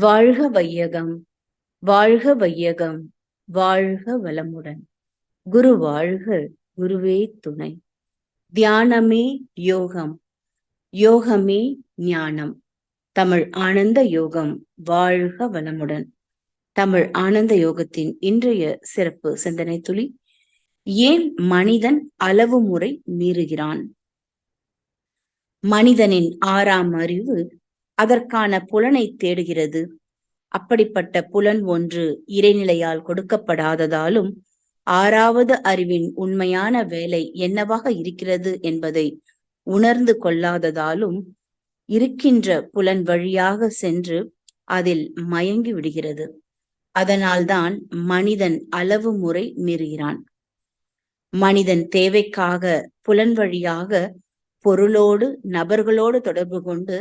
வாழ்க வையகம் வாழ்க வையகம் வாழ்க வளமுடன். குரு வாழ்க குருவே துணை. தியானமே யோகம் யோகமே ஞானம். தமிழ் ஆனந்த யோகம் வாழ்க வளமுடன். தமிழ் ஆனந்த யோகத்தின் இன்றைய சிறப்பு சிந்தனை துளி ஏன் மனிதன் அளவு முறை மீறுகிறான்? மனிதனின் ஆறாம் அறிவு அதற்கான புலனை தேடுகிறது. அப்படிப்பட்ட புலன் ஒன்று இறைநிலையால் கொடுக்கப்படாததாலும் ஆறாவது அறிவின் உண்மையான வேலை என்னவாக இருக்கிறது என்பதை உணர்ந்து கொள்ளாததாலும் இருக்கின்ற புலன் வழியாக சென்று அதில் மயங்கி விடுகிறது. அதனால்தான் மனிதன் அளவு முறை மீறுகிறான். மனிதன் தேவைக்காக புலன் வழியாக பொருளோடு நபர்களோடு தொடர்பு கொண்டு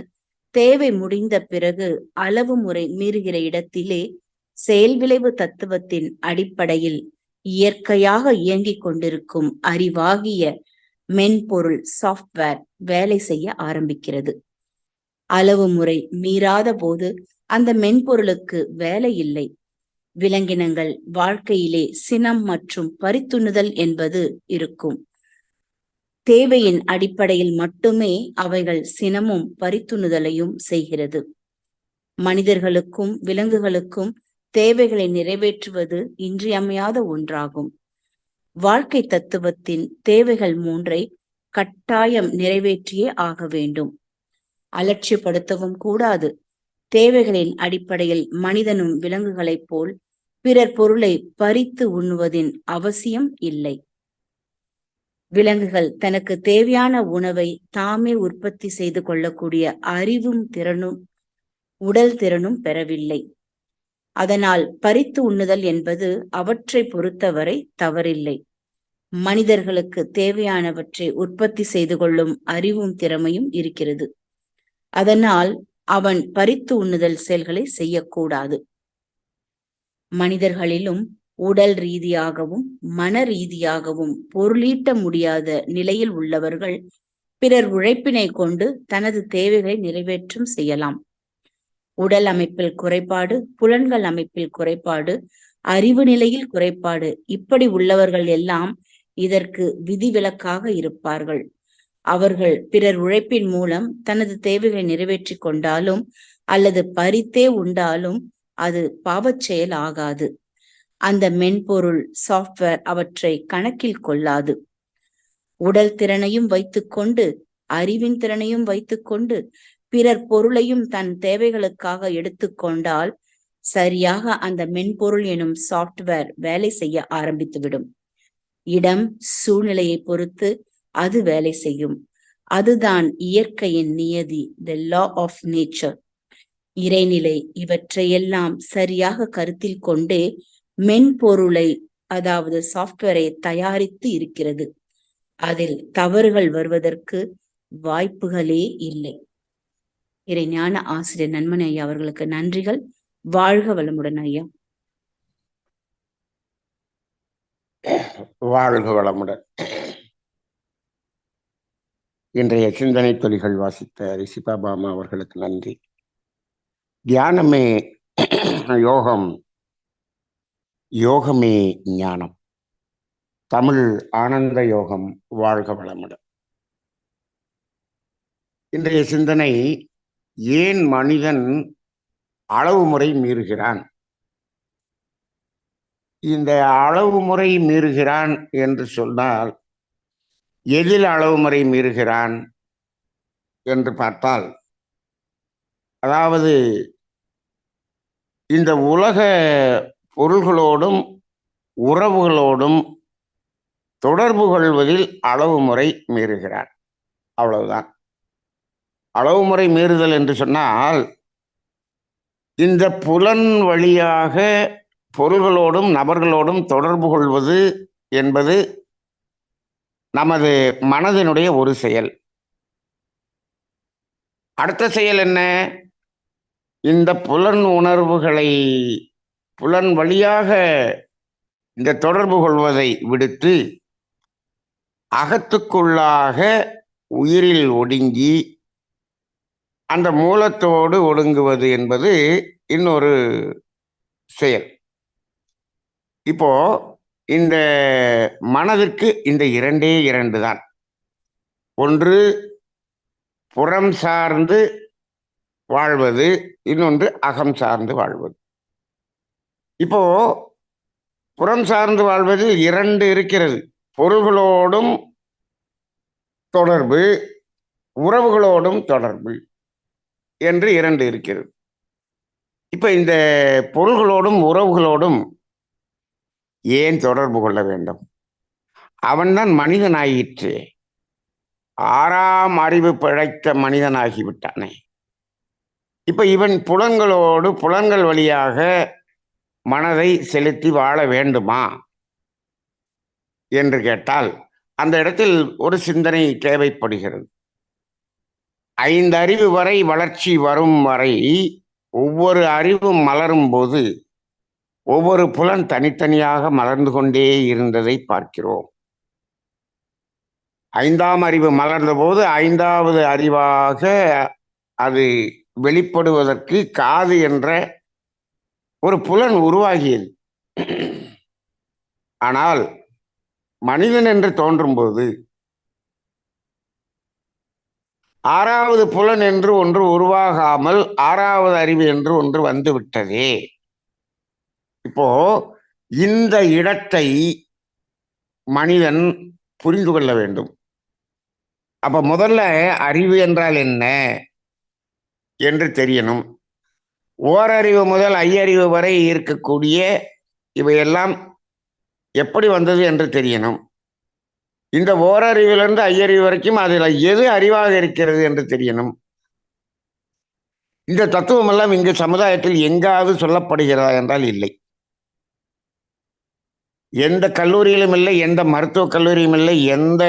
தேவை முடிந்த பிறகு அளவு முறை மீறுகிற இடத்திலே செயல் விளைவு தத்துவத்தின் அடிப்படையில் இயற்கையாக இயங்கிக் கொண்டிருக்கும் அறிவாகிய மென்பொருள் சாஃப்ட்வேர் வேலை செய்ய ஆரம்பிக்கிறது. அளவு முறை மீறாத போது அந்த மென்பொருளுக்கு வேலை இல்லை. விலங்கினங்கள் வாழ்க்கையிலே சினம் மற்றும் பரித்துண்ணுதல் என்பது இருக்கும். தேவையின் அடிப்படையில் மட்டுமே அவைகள் சினமும் பரித்துணுதலையும் செய்கிறது. மனிதர்களுக்கும் விலங்குகளுக்கும் தேவைகளை நிறைவேற்றுவது இன்றியமையாத ஒன்றாகும். வாழ்க்கை தத்துவத்தின் தேவைகள் மூன்றை கட்டாயம் நிறைவேற்றியே ஆக வேண்டும். அலட்சியப்படுத்தவும் கூடாது. தேவைகளின் அடிப்படையில் மனிதனும் விலங்குகளைப் போல் பிறர் பொருளை பறித்து உண்ணுவதின் அவசியம் இல்லை. விலங்குகள் தனக்கு தேவையான உணவை தாமே உற்பத்தி செய்து கொள்ளக்கூடிய அறிவும் திறனும் உடல் திறனும் பெறவில்லை. அதனால் பறித்து உண்ணுதல் என்பது அவற்றை பொறுத்தவரை தவறில்லை. மனிதர்களுக்கு தேவையானவற்றை உற்பத்தி செய்து கொள்ளும் அறிவும் திறமையும் இருக்கிறது. அதனால் அவன் பறித்து உண்ணுதல் செயல்களை செய்யக்கூடாது. மனிதர்களிலும் உடல் ரீதியாகவும் மன ரீதியாகவும் பொருளீட்ட முடியாத நிலையில் உள்ளவர்கள் பிறர் உழைப்பினை கொண்டு தனது தேவைகளை நிறைவேற்றும் செய்யலாம். உடல் அமைப்பில் குறைபாடு புலன்கள் அமைப்பில் குறைபாடு அறிவு நிலையில் குறைபாடு இப்படி உள்ளவர்கள் எல்லாம் இதற்கு விதிவிலக்காக இருப்பார்கள். அவர்கள் பிறர் உழைப்பின் மூலம் தனது தேவைகளை நிறைவேற்றி கொண்டாலும் அல்லது பறித்தே உண்டாலும் அது பாவச் செயல் ஆகாது. அந்த மென்பொருள் சாஃப்ட்வேர் அவற்றை கணக்கில் கொள்ளாது. உடல் திறனையும் வைத்துக்கொண்டு அறிவின் திறனையும் வைத்துக்கொண்டு பிறர் பொருளையும் தன் தேவைகளுக்காக எடுத்துக்கொண்டால் சரியாக அந்த மென்பொருள் எனும் சாஃப்ட்வேர் வேலை செய்ய ஆரம்பித்துவிடும். இடம் சூழ்நிலையை பொறுத்து அது வேலை செய்யும். அதுதான் இயற்கையின் நியதி த லா ஆஃப் நேச்சர் இறைநிலை இவற்றையெல்லாம் சரியாக கருத்தில் கொண்டே மென்பொருளை அதாவது சாஃப்ட்வேரை தயாரித்து இருக்கிறது. அதில் தவறுகள் வருவதற்கு வாய்ப்புகளே இல்லை. இறை ஞான ஆசிரியர் நன்மணி ஐயா அவர்களுக்கு நன்றிகள். வாழ்க வளமுடன் ஐயா. வாழ்க வளமுடன். இன்றைய சிந்தனை தொழில்கள் வாசித்த ரிஷிபாபாமா அவர்களுக்கு நன்றி. தியானமே யோகம் யோகமே ஞானம். தமிழ் ஆனந்த யோகம் வாழ்க வளமுடன். இன்றைய சிந்தனை ஏன் மனிதன் அளவு முறை மீறுகிறான்? இந்த அளவு முறை மீறுகிறான் என்று சொன்னால் எதில் அளவு முறை மீறுகிறான் என்று பார்த்தால் அதாவது இந்த உலக பொருள்களோடும் உறவுகளோடும் தொடர்பு கொள்வதில் அளவு முறை மீறுகிறார். அவ்வளவுதான். அளவு முறை மீறுதல் என்று சொன்னால் இந்த புலன் வழியாக பொருள்களோடும் நபர்களோடும் தொடர்பு கொள்வது என்பது நமது மனதினுடைய ஒரு செயல். அடுத்த செயல் என்ன? இந்த புலன் உணர்வுகளை புலன் வழியாக இந்த தொடர்பு கொள்வதை விடுத்து அகத்துக்குள்ளாக உயிரில் ஒடுங்கி அந்த மூலத்தோடு ஒடுங்குவது என்பது இன்னொரு செயல். இப்போ இந்த மனதிற்கு இந்த இரண்டே இரண்டு தான். ஒன்று புறம் சார்ந்து வாழ்வது இன்னொன்று அகம் சார்ந்து வாழ்வது. இப்போ புறம் சார்ந்து வாழ்வதில் இரண்டு இருக்கிறது. பொருள்களோடும் தொடர்பு உறவுகளோடும் தொடர்பு என்று இரண்டு இருக்கிறது. இப்போ இந்த பொருள்களோடும் உறவுகளோடும் ஏன் தொடர்பு கொள்ள வேண்டும்? அவன்தான் மனிதனாயிற்று. ஆறாம் அறிவு பிழைத்த மனிதனாகிவிட்டானே. இப்போ இவன் புலன்களோடு புலன்கள் வழியாக மனதை செலுத்தி வாழ வேண்டுமா? என்று கேட்டால் அந்த இடத்தில் ஒரு சிந்தனை தேவைப்படுகிறது. ஐந்து அறிவு வரை வளர்ச்சி வரும் வரை ஒவ்வொரு அறிவும் மலரும் போது ஒவ்வொரு புலன் தனித்தனியாக மலர்ந்து கொண்டே இருந்ததை பார்க்கிறோம். ஐந்தாம் அறிவு மலர்ந்த போது ஐந்தாவது அறிவாக அது வெளிப்படுவதற்கு காது என்ற ஒரு புலன் உருவாகியது. ஆனால் மனிதன் என்று தோன்றும்போது ஆறாவது புலன் என்று ஒன்று உருவாகாமல் ஆறாவது அறிவு என்று ஒன்று வந்துவிட்டதே. இப்போ இந்த இடத்தை மனிதன் புரிந்து கொள்ள வேண்டும். அப்ப முதல்ல அறிவு என்றால் என்ன? என்று தெரியணும். ஓரறிவு முதல் ஐயறிவு வரை இருக்கக்கூடிய இவையெல்லாம் எப்படி வந்தது என்று தெரியணும். இந்த ஓரறிவிலிருந்து ஐயறிவு வரைக்கும் அதில் எது அறிவாக இருக்கிறது என்று தெரியணும். இந்த தத்துவமெல்லாம் இங்கு சமுதாயத்தில் எங்காவது சொல்லப்படுகிறதா என்றால் இல்லை. எந்த கல்லூரியிலும் இல்லை எந்த மருத்துவக் கல்லூரியும் இல்லை எந்த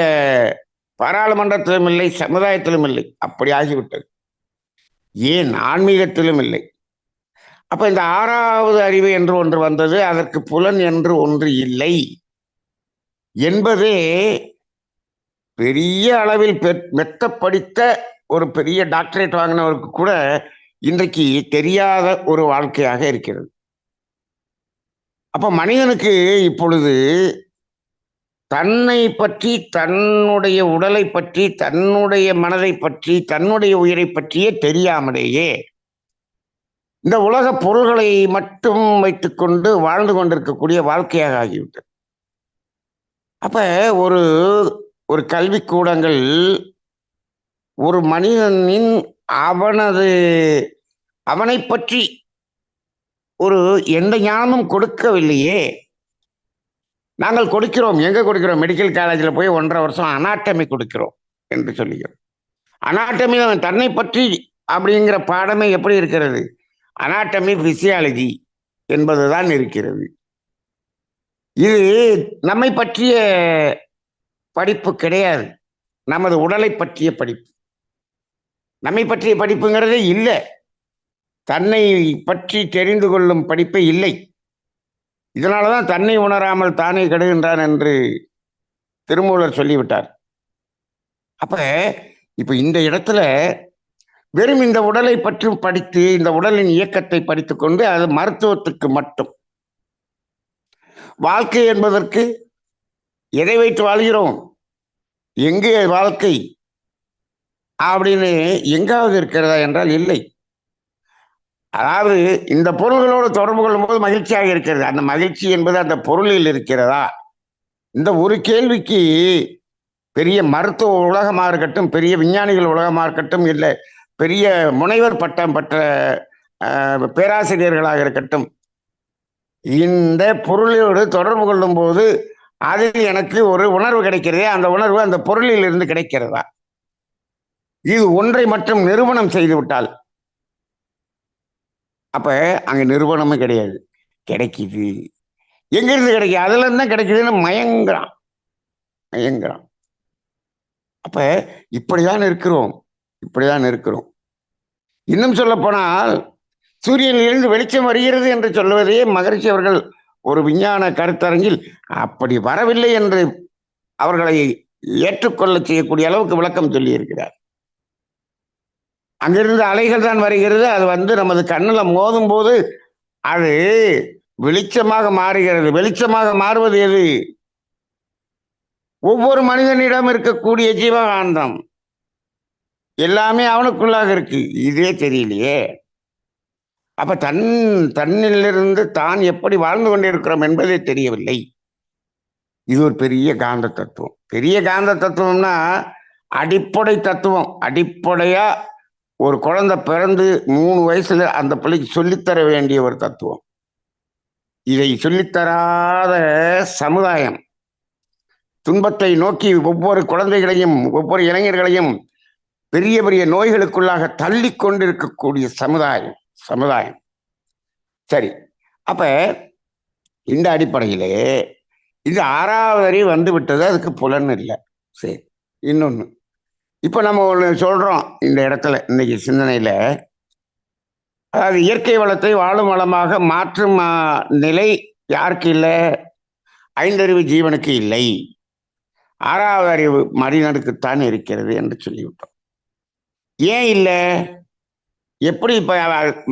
பாராளுமன்றத்திலும் இல்லை சமுதாயத்திலும் இல்லை. அப்படி ஆகிவிட்டது. ஏன் ஆன்மீகத்திலும் இல்லை. அப்ப இந்த ஆறாவது அறிவு என்று ஒன்று வந்தது அதற்கு புலன் என்று ஒன்று இல்லை. என்பதே பெரிய அளவில் மெத்த படித்த ஒரு பெரிய டாக்டரேட் வாங்கினவருக்கு கூட இன்றைக்கு தெரியாத ஒரு வாழ்க்கையாக இருக்கிறது. அப்ப மனிதனுக்கு இப்பொழுது தன்னை பற்றி தன்னுடைய உடலை பற்றி தன்னுடைய மனதை பற்றி தன்னுடைய உயிரை பற்றியே தெரியாமலேயே இந்த உலக பொருள்களை மட்டும் வைத்துக்கொண்டு வாழ்ந்து கொண்டிருக்கக்கூடிய வாழ்க்கையாக ஆகிவிட்டது. அப்ப ஒரு ஒரு கல்விக்கூடங்கள் ஒரு மனிதனின் அவனது அவனை பற்றி ஒரு எந்த ஞானமும் கொடுக்கவில்லையே. நாங்கள் கொடுக்கிறோம் எங்க கொடுக்கிறோம்? மெடிக்கல் காலேஜில் போய் ஒன்றரை வருஷம் அனாட்டமி கொடுக்கிறோம் என்று சொல்லுகிறோம். அனாட்டமி அவன் தன்னை பற்றி அப்படிங்கிற பாடமே எப்படி இருக்கிறது? அனாட்டமி பிசியாலஜி என்பதுதான் இருக்கிறது. இது நம்மை பற்றிய படிப்பு கிடையாது. நமது உடலை பற்றிய படிப்பு. நம்மை பற்றிய படிப்புங்கிறதே இல்லை. தன்னை பற்றி தெரிந்து கொள்ளும் படிப்பே இல்லை. இதனாலதான் தன்னை உணராமல் தானே கெடுகின்றான் என்று திருமூலர் சொல்லிவிட்டார். அப்போ இப்போ இந்த இடத்துல வெறும் இந்த உடலை பற்றி படித்து இந்த உடலின் இயக்கத்தை படித்துக்கொண்டு அது மருத்துவத்துக்கு மட்டும். வாழ்க்கை என்பதற்கு எதை வைத்து வாழ்கிறோம்? எங்கே வாழ்க்கை? அப்படின்னு எங்காவது இருக்கிறதா என்றால் இல்லை. அதாவது இந்த பொருள்களோடு தொடர்பு கொள்ளும்போது மகிழ்ச்சியாக இருக்கிறது. அந்த மகிழ்ச்சி என்பது அந்த பொருளில் இருக்கிறதா? இந்த ஒரு கேள்விக்கு பெரிய மருத்துவ உலகமாக இருக்கட்டும் பெரிய விஞ்ஞானிகள் உலகமாக இருக்கட்டும் இல்லை பெரிய முனைவர் பட்டம் பெற்ற பேராசிரியர்களாக இருக்கட்டும் இந்த பொருளோடு தொடர்பு கொள்ளும் போது அதில் எனக்கு ஒரு உணர்வு கிடைக்கிறதே அந்த உணர்வு அந்த பொருளில் இருந்து கிடைக்கிறதா? இது ஒன்றை மட்டும் நிறுவனம் செய்து விட்டால் அப்ப அங்க நிறுவனமும் கிடையாது. கிடைக்குது. எங்கிருந்து கிடைக்குது? அதுல இருந்து தான் கிடைக்குதுன்னு மயங்குறான். மயங்குறான். அப்ப இப்படிதான் இருக்கிறோம். இப்படிதான் இருக்கிறோம். இன்னும் சொல்லப்போனால் சூரியனிலிருந்து வெளிச்சம் வருகிறது என்று சொல்வதையே மகரிஷி அவர்கள் ஒரு விஞ்ஞான கருத்தரங்கில் அப்படி வரவில்லை என்று அவர்களை ஏற்றுக்கொள்ள செய்யக்கூடிய அளவுக்கு விளக்கம் சொல்லியிருக்கிறார். அங்கிருந்து அலைகள் தான் வருகிறது. அது வந்து நமது கண்ணில் மோதும் போது அது வெளிச்சமாக மாறுகிறது. வெளிச்சமாக மாறுவது எது? ஒவ்வொரு மனிதனிடம் இருக்கக்கூடிய ஜீவகாந்தம். எல்லாமே அவனுக்குள்ளாக இருக்கு. இதே தெரியலையே. அப்ப தன் தன்னிலிருந்து தான் எப்படி வாழ்ந்து கொண்டிருக்கிறோம் என்பதே தெரியவில்லை. இது ஒரு பெரிய காந்த தத்துவம். பெரிய காந்த தத்துவம்னா அடிப்படை தத்துவம். அடிப்படையா ஒரு குழந்தை பிறந்து மூணு வயசுல அந்த பிள்ளைக்கு சொல்லித்தர வேண்டிய ஒரு தத்துவம். இதை சொல்லித்தராத சமுதாயம் துன்பத்தை நோக்கி ஒவ்வொரு குழந்தைகளையும் ஒவ்வொரு இளைஞர்களையும் பெரிய பெரிய நோய்களுக்குள்ளாக தள்ளி கொண்டிருக்கக்கூடிய சமுதாயம் சமுதாயம். சரி அப்ப இந்த அடிப்படையிலே இந்த ஆறாவது அறிவு வந்து விட்டது அதுக்கு புலன் இல்லை. சரி இன்னொன்று இப்போ நம்ம ஒன்று சொல்கிறோம் இந்த இடத்துல இன்னைக்கு சிந்தனையில். அதாவது இயற்கை வளத்தை வாழும் வளமாக மாற்றும் நிலை யாருக்கு இல்லை? ஐந்தறிவு ஜீவனுக்கு இல்லை. ஆறாவது அறிவு மனிதனுக்குத்தான் இருக்கிறது என்று சொல்லிவிட்டோம். ஏன் இல்லை? எப்படி இப்ப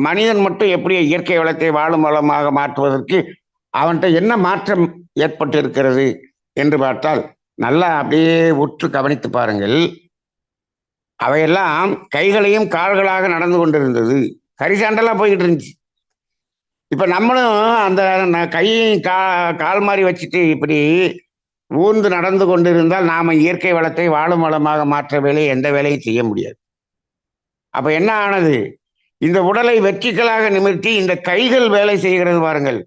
மனிதன் மட்டும் எப்படி இயற்கை வளத்தை வாழும் வளமாக மாற்றுவதற்கு அவன்கிட்ட என்ன மாற்றம் ஏற்பட்டு இருக்கிறது என்று பார்த்தால் நல்லா அப்படியே உற்று கவனித்து பாருங்கள். அவையெல்லாம் கைகளையும் கால்களாக நடந்து கொண்டிருந்தது. கரிசாண்டெல்லாம் போய்கிட்டு இருந்துச்சு. இப்போ நம்மளும் அந்த கையையும் கா கால் மாதிரி வச்சுட்டு இப்படி ஊர்ந்து நடந்து கொண்டிருந்தால் நாம் இயற்கை வளத்தை வாழும் வளமாக மாற்ற வேலையை எந்த வேலையும் செய்ய முடியாது. அப்ப என்ன ஆனது? இந்த உடலை வெற்றிகளாக நிமிர்த்தி இந்த கைகள் வேலை செய்கிறது பாருங்கள்.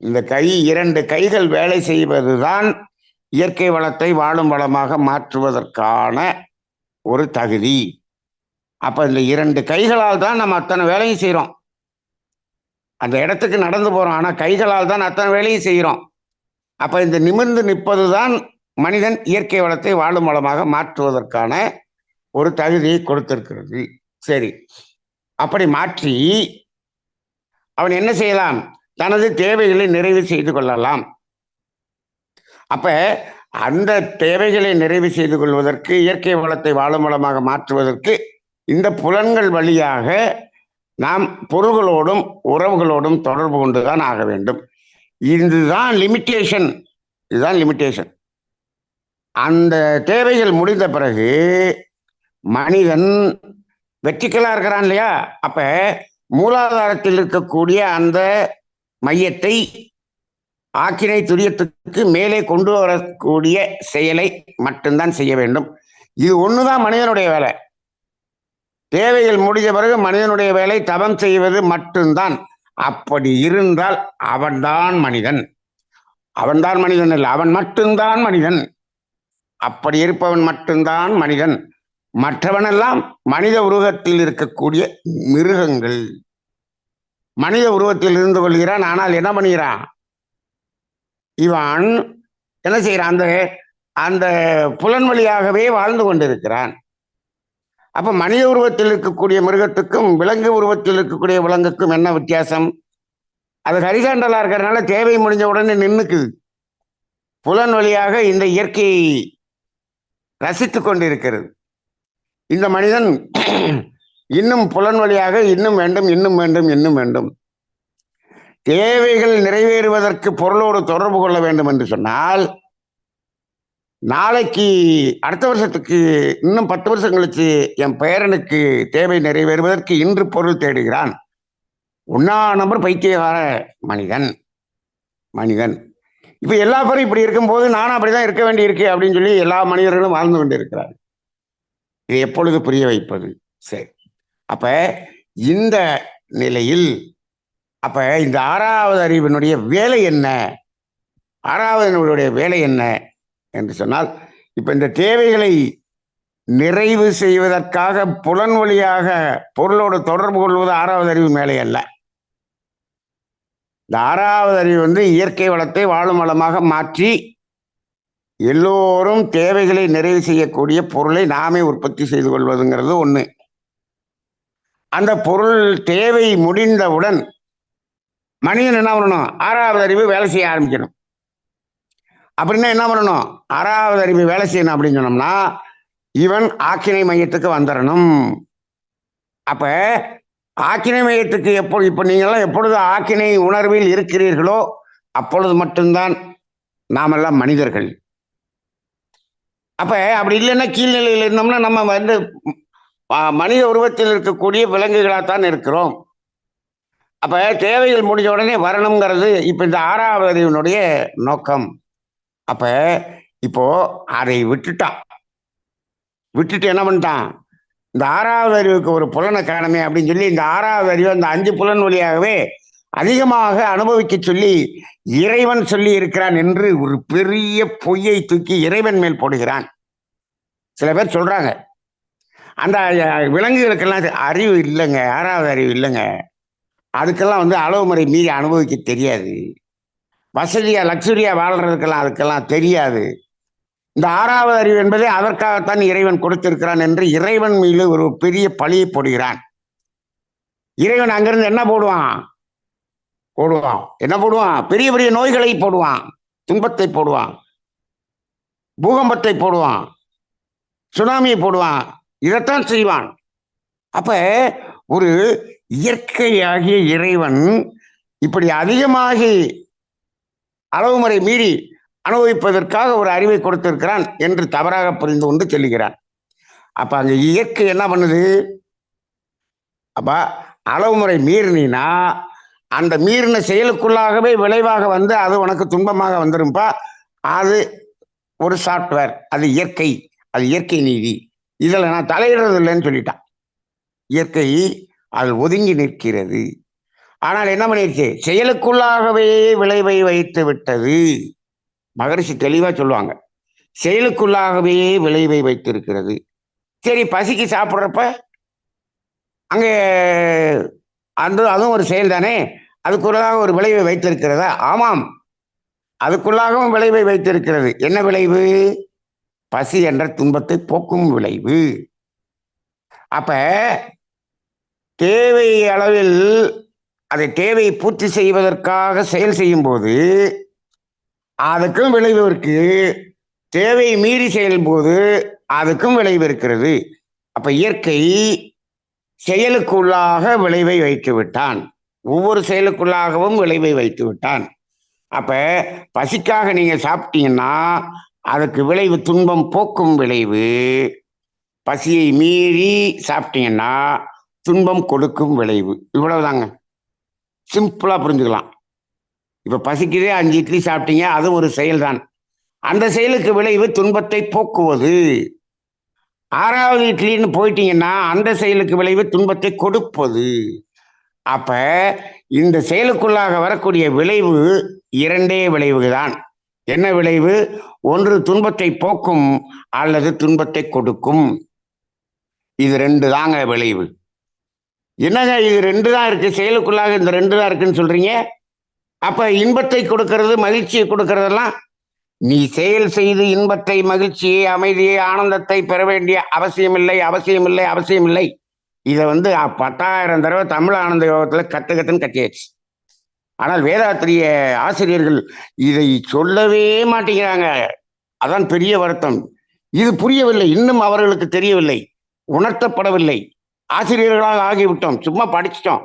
இந்த கை இரண்டு கைகள் வேலை செய்வதுதான் இயற்கை வளத்தை வாழும் வளமாக மாற்றுவதற்கான ஒரு தகுதி. அப்ப இந்த இரண்டு கைகளால் தான் நம்ம அத்தனை வேலையும் செய்கிறோம் அந்த இடத்துக்கு நடந்து போறோம். ஆனா கைகளால் தான் அத்தனை வேலையும் செய்கிறோம் அப்ப இந்த நிமிர்ந்து நிற்பது தான் மனிதன் இயற்கை வளத்தை வாழும் வளமாக மாற்றுவதற்கான ஒரு தகுதியை கொடுத்திருக்கிறது. சரி. அப்படி மாற்றி அவன் என்ன செய்யலாம்? தனது தேவைகளை நிறைவு செய்து கொள்ளலாம். அப்ப அந்த தேவைகளை நிறைவு செய்து கொள்வதற்கு இயற்கை வளத்தை வாழும் வளமாக மாற்றுவதற்கு இந்த புலன்கள் வழியாக நாம் பொருள்களோடும் உறவுகளோடும் தொடர்பு கொண்டுதான் ஆக வேண்டும். இதுதான் லிமிட்டேஷன் இதுதான் லிமிட்டேஷன் அந்த தேவைகள் முடிந்த பிறகு மனிதன் வெற்றிக்கலாக இருக்கிறான் இல்லையா? அப்ப மூலாதாரத்தில் இருக்கக்கூடிய அந்த மையத்தை ஆக்கினை துரியத்துக்கு மேலே கொண்டு வரக்கூடிய செயலை மட்டும்தான் செய்ய வேண்டும். இது ஒண்ணுதான் மனிதனுடைய வேலை. தேவைகள் முடிஞ்ச பிறகு மனிதனுடைய வேலை தவம் செய்வது மட்டும்தான். அப்படி இருந்தால் அவன்தான் மனிதன். அவன்தான் மனிதன் இல்லை அவன் மட்டும்தான் மனிதன். அப்படி இருப்பவன் மட்டும்தான் மனிதன். மற்றவனெல்லாம் மனித உருவத்தில் இருக்கக்கூடிய மிருகங்கள். மனித உருவத்தில் இருந்து கொள்கிறான் ஆனால் என்ன பண்ணுகிறான்? இவன் என்ன செய்யறான் அந்த அந்த புலன் வழியாகவே வாழ்ந்து கொண்டிருக்கிறான். அப்ப மனித உருவத்தில் இருக்கக்கூடிய மிருகத்துக்கும் விலங்கு உருவத்தில் இருக்கக்கூடிய விலங்குக்கும் என்ன வித்தியாசம்? அது ஹரிசாண்டலா இருக்கிறதுனால தேவை முடிஞ்ச உடனே நின்றுக்குது புலன் வழியாக இந்த இயற்கையை ரசித்து கொண்டிருக்கிறது. இந்த மனிதன் இன்னும் புலன் வழியாக இன்னும் வேண்டும் இன்னும் வேண்டும் இன்னும் வேண்டும். தேவைகள் நிறைவேறுவதற்கு பொருளோடு தொடர்பு கொள்ள வேண்டும் என்று சொன்னால் நாளைக்கு அடுத்த வருஷத்துக்கு இன்னும் பத்து வருஷம் கழிச்சு என் பேரனுக்கு தேவை நிறைவேறுவதற்கு இன்று பொருள் தேடுகிறான். ஒன்னா நம்பர் பைத்தியகார மனிதன். மனிதன். இப்போ எல்லா பேரும் இப்படி இருக்கும்போது நானும் அப்படிதான் இருக்க வேண்டியிருக்கு அப்படின்னு சொல்லி எல்லா மனிதர்களும் வாழ்ந்து கொண்டு இருக்கிறார் இதை எப்பொழுது புரிய வைப்பது? சரி. அப்ப இந்த நிலையில் அப்ப இந்த ஆறாவது அறிவினுடைய வேலை என்ன? ஆறாவது வேலை என்ன? என்று சொன்னால் இப்ப இந்த தேவைகளை நிறைவு செய்வதற்காக புலன் வழியாக பொருளோடு தொடர்பு கொள்வது ஆறாவது அறிவு மேலே அல்ல. இந்த ஆறாவது அறிவு வந்து இயற்கை வளத்தை வாழும் வளமாக மாற்றி எல்லோரும் தேவைகளை நிறைவு செய்யக்கூடிய பொருளை நாமே உற்பத்தி செய்து கொள்வதுங்கிறது ஒன்று அந்த பொருள் தேவை முடிந்தவுடன் மனிதன் என்ன பண்ணணும்? ஆறாவது அறிவு வேலை செய்ய ஆரம்பிக்கணும். அப்படின்னா என்ன பண்ணணும்? ஆறாவது அறிவு வேலை செய்யணும் அப்படின்னு சொன்னோம்னா இவன் ஆக்கினை மையத்துக்கு வந்துடணும் அப்ப ஆக்கினை மையத்துக்கு எப்போ இப்போ நீங்கள்லாம் எப்பொழுது ஆக்கினை உணர்வில் இருக்கிறீர்களோ அப்பொழுது மட்டும்தான் நாமெல்லாம் மனிதர்கள். அப்ப அப்படி இல்லைன்னா கீழ்நிலையில் இருந்தோம்னா நம்ம வந்து மனித உருவத்தில் இருக்கக்கூடிய விலங்குகளாகத்தான் இருக்கிறோம். அப்ப தேவைகள் முடிஞ்ச உடனே வரணுங்கிறது இப்ப இந்த ஆறாவது அறிவினுடைய நோக்கம். அப்ப இப்போ அதை விட்டுட்டான். விட்டுட்டு என்ன பண்ணிட்டான்? இந்த ஆறாவது அறிவுக்கு ஒரு புலனை காணமே அப்படின்னு சொல்லி இந்த ஆறாவது அறிவு அந்த அஞ்சு புலன் வழியாகவே அதிகமாக அனுபவிக்க சொல்லி இறைவன் சொல்லி இருக்கிறான் என்று ஒரு பெரிய பொய்யை தூக்கி இறைவன் மேல் போடுகிறான். சில பேர் சொல்றாங்க. அந்த விலங்குகளுக்கெல்லாம் அறிவு இல்லைங்க. ஆறாவது அறிவு இல்லைங்க. அதுக்கெல்லாம் வந்து அளவு முறை மீறி அனுபவிக்க தெரியாது. வசதியா லக்ஸுரியா வாழ்றதுக்கெல்லாம் அதுக்கெல்லாம் தெரியாது. இந்த ஆறாவது அறிவு என்பதை அதற்காகத்தான் இறைவன் கொடுத்திருக்கிறான் என்று இறைவன் மீது ஒரு பெரிய பழியை போடுகிறான். இறைவன் அங்கிருந்து என்ன போடுவான்? போடுவான். என்ன போடுவான்? பெரிய பெரிய நோய்களை போடுவான். துன்பத்தை போடுவான். பூகம்பத்தை போடுவான். சுனாமியை போடுவான். இதைத்தான் செய்வான். அப்ப ஒரு இயற்கையாகிய இறைவன் இப்படி அதிகமாகி அளவுமுறை மீறி அனுபவிப்பதற்காக ஒரு அறிவை கொடுத்திருக்கிறான் என்று தவறாக புரிந்து கொண்டு சொல்லுகிறான் அப்ப அந்த இயற்கை என்ன பண்ணுது? அப்ப அளவுமுறை மீறினா அந்த மீறின செயலுக்குள்ளாகவே விளைவாக வந்து அது உனக்கு துன்பமாக வந்துரும்பா. அது ஒரு சாஃப்ட்வேர் அது இயற்கை அது இயற்கை நீதி. இதில் நான் தலையிடுறது இல்லைன்னு சொல்லிட்டான். இயற்கை அது ஒதுங்கி நிற்கிறது. ஆனால் என்ன பண்ணிருச்சு? செயலுக்குள்ளாகவே விளைவை வைத்து விட்டது. மகரிஷி தெளிவாக சொல்லுவாங்க. செயலுக்குள்ளாகவே விளைவை வைத்திருக்கிறது. சரி பசிக்கு சாப்பிட்றப்ப அங்கே அந்த அதுவும் ஒரு செயல் தானே அதுக்குள்ளாக ஒரு விளைவை வைத்திருக்கிறதா? ஆமாம். அதுக்குள்ளாகவும் விளைவை வைத்திருக்கிறது. என்ன விளைவு? பசி என்ற துன்பத்தை போக்கும் விளைவு. அப்ப தேவை அளவில் அதை தேவையை பூர்த்தி செய்வதற்காக செயல் செய்யும் போது அதுக்கும் விளைவு இருக்கு. தேவையை மீறி செயல்போது அதுக்கும் விளைவு இருக்கிறது. அப்ப இயற்கை செயலுக்குள்ளாக விளைவை வைத்து விட்டான். ஒவ்வொரு செயலுக்குள்ளாகவும் விளைவை வைத்து விட்டான். அப்ப பசிக்காக நீங்க சாப்பிட்டீங்கன்னா அதுக்கு விளைவு துன்பம் போக்கும் விளைவு. பசியை மீறி சாப்பிட்டீங்கன்னா துன்பம் கொடுக்கும் விளைவு. இவ்வளவுதாங்க. சிம்பிளா புரிஞ்சுக்கலாம். இப்ப பசிக்குதே அஞ்சு இட்லி சாப்பிட்டீங்க அது ஒரு செயல்தான். அந்த செயலுக்கு விளைவு துன்பத்தை போக்குவது. ஆறாவது இட்லின்னு போயிட்டீங்கன்னா அந்த செயலுக்கு விளைவு துன்பத்தை கொடுப்பது. அப்ப இந்த செயலுக்குள்ளாக வரக்கூடிய விளைவு இரண்டே விளைவுதான் என்ன விளைவு? ஒன்று துன்பத்தை போக்கும் அல்லது துன்பத்தை கொடுக்கும். இது ரெண்டு தாங்க விளைவு. என்னங்க இது ரெண்டு தான் இருக்கு? செயலுக்குள்ளாக இந்த ரெண்டு தான் இருக்குன்னு சொல்றீங்க? அப்ப இன்பத்தை கொடுக்கறது மகிழ்ச்சியை கொடுக்கறதெல்லாம் நீ செயல் செய்து இன்பத்தை மகிழ்ச்சியை அமைதியை ஆனந்தத்தை பெற வேண்டிய அவசியமில்லை அவசியமில்லை அவசியமில்லை. இதை வந்து பத்தாயிரம் தடவை தமிழ் ஆனந்த யோகத்தில் கத்து கத்துன்னு ஆனால் வேதாத்திரிய ஆசிரியர்கள் இதை சொல்லவே மாட்டேங்கிறாங்க. அதான் பெரிய வருத்தம். இது புரியவில்லை இன்னும் அவர்களுக்கு தெரியவில்லை உணர்த்தப்படவில்லை. ஆசிரியர்களாக ஆகிவிட்டோம் சும்மா படிச்சிட்டோம்.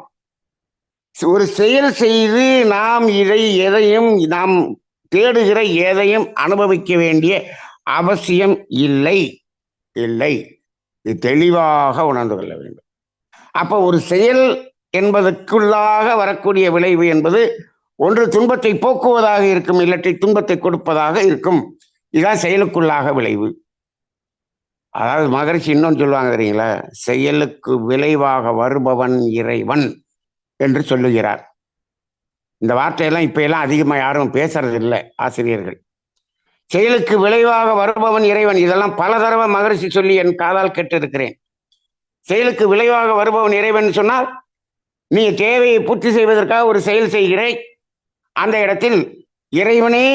ஒரு செயல் செய்து நாம் இதை எதையும் நாம் தேடுகிற எதையும் அனுபவிக்க வேண்டிய அவசியம் இல்லை. இல்லை. இது தெளிவாக உணர்ந்து கொள்ள வேண்டும். அப்போ ஒரு செயல் என்பதற்குள்ளாக வரக்கூடிய விளைவு என்பது ஒன்று துன்பத்தை போக்குவதாக இருக்கும் இல்லாட்டி துன்பத்தை கொடுப்பதாக இருக்கும். இதான் செயலுக்குள்ளாக விளைவு. அதாவது மகரிஷி இன்னொன்று சொல்லுவாங்க தெரியுங்களா? செயலுக்கு விளைவாக வருபவன் இறைவன் என்று சொல்லுகிறார். இந்த வார்த்தையெல்லாம் இப்பெல்லாம் எல்லாம் யாரும் பேசுறது இல்லை ஆசிரியர்கள். செயலுக்கு விளைவாக வருபவன் இறைவன். இதெல்லாம் பல தடவை மகரிஷி சொல்லி என் காதால் கேட்டிருக்கிறேன். செயலுக்கு விளைவாக வருபவன் இறைவன் சொன்னால் நீ தேவையை பூர்த்தி செய்வதற்காக ஒரு செயல் செய்கிறாய் அந்த இடத்தில் இறைவனே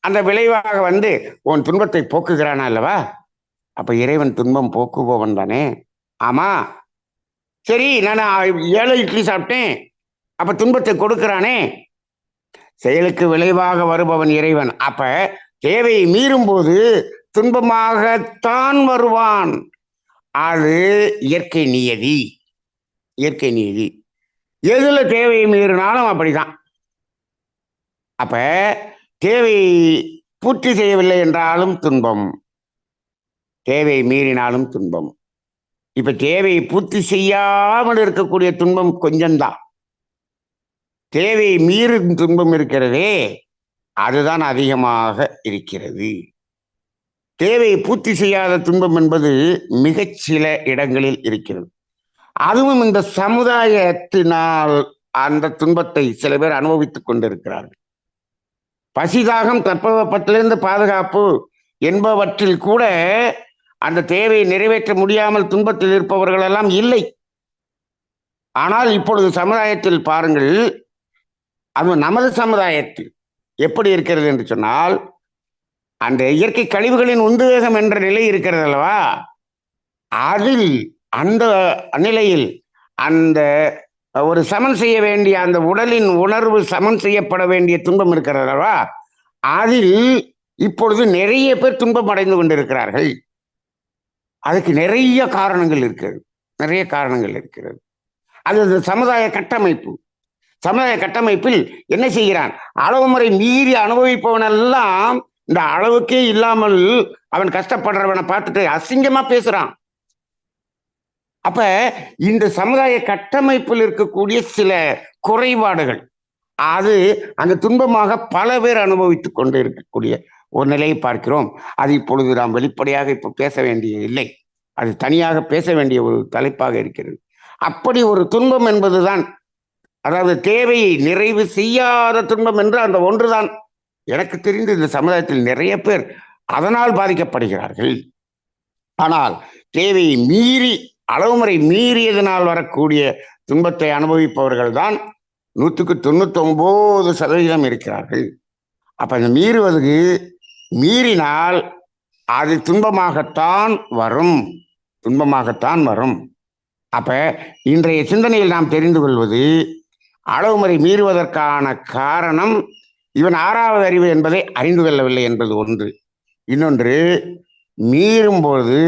அந்த விளைவாக வந்து உன் துன்பத்தை போக்குகிறானா அல்லவா? அப்ப இறைவன் துன்பம் போக்குபவன் தானே? ஆமா. சரி நான் ஏழு இட்லி சாப்பிட்டேன். அப்ப துன்பத்தை கொடுக்கிறானே. செயலுக்கு விளைவாக வருபவன் இறைவன். அப்ப தேவையை மீறும் போது துன்பமாகத்தான் வருவான். அது இயற்கை நியதி. இயற்கை நியதி. எதுல தேவையை மீறினாலும் அப்படிதான். அப்ப தேவை பூர்த்தி செய்யவில்லை என்றாலும் துன்பம். தேவை மீறினாலும் துன்பம். இப்ப தேவையை பூர்த்தி செய்யாமல் இருக்கக்கூடிய துன்பம் கொஞ்சம்தான். தேவையை மீறும் துன்பம் இருக்கிறதே அதுதான் அதிகமாக இருக்கிறது. தேவையை பூர்த்தி செய்யாத துன்பம் என்பது மிகச் சில இடங்களில் இருக்கிறது. அதுவும் இந்த சமுதாயத்தினால் அந்த துன்பத்தை சில பேர் அனுபவித்துக் கொண்டிருக்கிறார்கள். பசிதாகம் தட்பவெப்பத்திலிருந்து பாதுகாப்பு என்பவற்றில் கூட அந்த தேவையை நிறைவேற்ற முடியாமல் துன்பத்தில் இருப்பவர்கள் எல்லாம் இல்லை. ஆனால் இப்பொழுது சமுதாயத்தில் பாருங்கள் அது நமது சமுதாயத்தில் எப்படி இருக்கிறது என்று சொன்னால் அந்த இயற்கை கழிவுகளின் உந்துவேகம் என்ற நிலை இருக்கிறது அல்லவா? அதில் அந்த நிலையில் அந்த ஒரு சமன் செய்ய வேண்டிய அந்த உடலின் உணர்வு சமன் செய்யப்பட வேண்டிய துன்பம் இருக்கிறது அல்லவா? அதில் இப்பொழுது நிறைய பேர் துன்பம் அடைந்து கொண்டிருக்கிறார்கள். அதுக்கு நிறைய காரணங்கள் இருக்கிறது. நிறைய காரணங்கள் இருக்கிறது. அது அந்த சமுதாய கட்டமைப்பு. சமுதாய கட்டமைப்பில் என்ன செய்கிறான்? அளவு முறை மீறி அனுபவிப்பவனெல்லாம் இந்த அளவுக்கே இல்லாமல் அவன் கஷ்டப்படுறவனை பார்த்துட்டு அசிங்கமா பேசுறான். அப்ப இந்த சமுதாய கட்டமைப்பில் இருக்கக்கூடிய சில குறைபாடுகள் அது அந்த துன்பமாக பல பேர் அனுபவித்துக் கொண்டு இருக்கக்கூடிய ஒரு நிலையை பார்க்கிறோம். அது இப்பொழுது நாம் வெளிப்படையாக இப்போ பேச வேண்டிய இல்லை. அது தனியாக பேச வேண்டிய ஒரு தலைப்பாக இருக்கிறது. அப்படி ஒரு துன்பம் என்பதுதான் அதாவது தேவையை நிறைவு செய்யாத துன்பம் என்று அந்த ஒன்றுதான். எனக்கு தெரிந்து இந்த சமுதாயத்தில் நிறைய பேர் அதனால் பாதிக்கப்படுகிறார்கள். ஆனால் தேவையை மீறி அளவுமுறை மீறியதனால் வரக்கூடிய துன்பத்தை அனுபவிப்பவர்கள் தான் நூற்றுக்கு தொண்ணூத்தி ஒன்பது சதவீதம் இருக்கிறார்கள். அப்ப இந்த மீறுவதுக்கு மீறினால் அது துன்பமாகத்தான் வரும். துன்பமாகத்தான் வரும். அப்ப இன்றைய சிந்தனையில் நாம் தெரிந்து கொள்வது அளவுமுறை மீறுவதற்கான காரணம் இவன் ஆறாவது அறிவு என்பதை அறிந்து கொள்ளவில்லை என்பது ஒன்று. இன்னொன்று மீறும்போது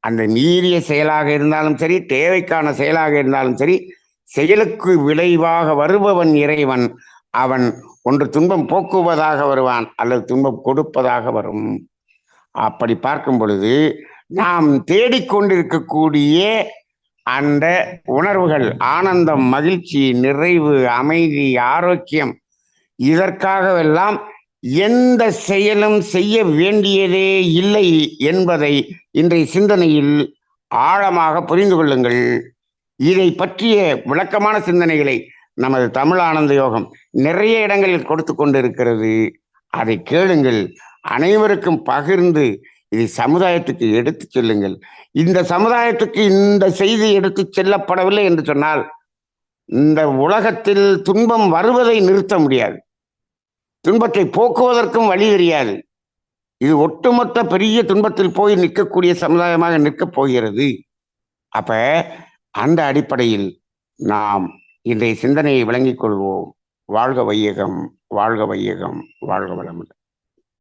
அந்த மீறிய செயலாக இருந்தாலும் சரி தேவைக்கான செயலாக இருந்தாலும் சரி செயலுக்கு விளைவாக வருபவன் இறைவன். அவன் ஒன்று துன்பம் போக்குவதாக வருவான் அல்லது துன்பம் கொடுப்பதாக வரும். அப்படி பார்க்கும் பொழுது நாம் தேடிக்கொண்டிருக்கக்கூடிய அந்த உணர்வுகள் ஆனந்தம் மகிழ்ச்சி நிறைவு அமைதி ஆரோக்கியம் இதற்காகவெல்லாம் எந்த செயலும் செய்ய வேண்டியதே இல்லை என்பதை இன்றைய சிந்தனையில் ஆழமாக புரிந்து கொள்ளுங்கள். இதை பற்றிய விளக்கமான சிந்தனைகளை நமது தமிழ் ஆனந்த யோகம் நிறைய இடங்களில் கொடுத்து கொண்டிருக்கிறது. அதை கேளுங்கள். அனைவருக்கும் பகிர்ந்து இதை சமுதாயத்துக்கு எடுத்து செல்லுங்கள். இந்த சமுதாயத்துக்கு இந்த செய்தி எடுத்து செல்லப்படவில்லை என்று சொன்னால் இந்த உலகத்தில் துன்பம் வருவதை நிறுத்த முடியாது. துன்பத்தை போக்குவதற்கும் வழி தெரியாது. இது ஒட்டுமொத்த பெரிய துன்பத்தில் போய் நிற்கக்கூடிய சமுதாயமாக நிற்கப் போகிறது. அப்ப அந்த அடிப்படையில் நாம் இன்றைய சிந்தனையை விளங்கிக் கொள்வோம். வாழ்க வையகம் வாழ்க வையகம் வாழ்க வளமுடன்.